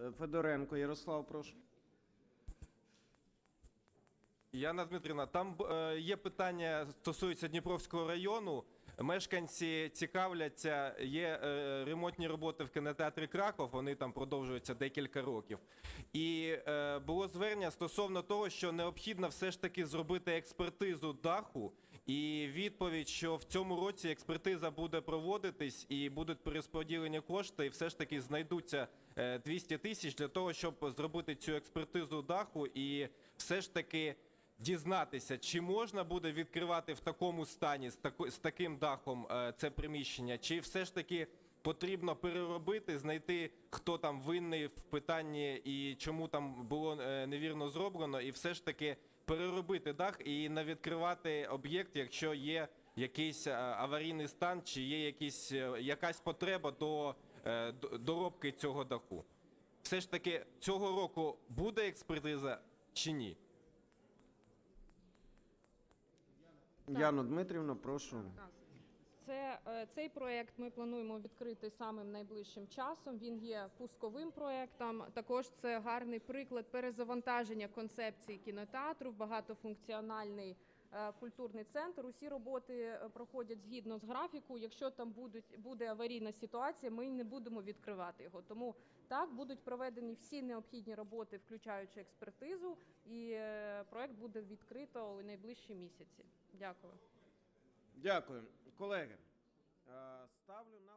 Е, Федоренко Ярослав, прошу. Яна Дмитрівна, там е, є питання стосується Дніпровського району. Мешканці цікавляться, є е, ремонтні роботи в кінотеатрі Краков, вони там продовжуються декілька років. І е, було звернення стосовно того, що необхідно все ж таки зробити експертизу даху. І відповідь, що в цьому році експертиза буде проводитись і будуть перерозподілені кошти, і все ж таки знайдуться е, 200 тисяч для того, щоб зробити цю експертизу даху і все ж таки дізнатися, чи можна буде відкривати в такому стані з, таким дахом е, це приміщення, чи все ж таки потрібно переробити, знайти, хто там винний в питанні і чому там було е, невірно зроблено, і все ж таки переробити дах і не відкривати об'єкт, якщо є якийсь е, аварійний стан, чи є якісь, якась потреба до- доробки цього даху. Все ж таки цього року буде експертиза чи ні? Яно Дмитрівна, прошу. Це е, цей проект ми плануємо відкрити самим найближчим часом. Він є пусковим проектом. Також це гарний приклад перезавантаження концепції кінотеатру в багатофункціональний культурний центр. Усі роботи е, проходять згідно з графіку. Якщо там будуть буде аварійна ситуація, ми не будемо відкривати його. Тому так будуть проведені всі необхідні роботи, включаючи експертизу, і е, проект буде відкрито у найближчі місяці. Дякую. Дякую. Колеги, е, ставлю на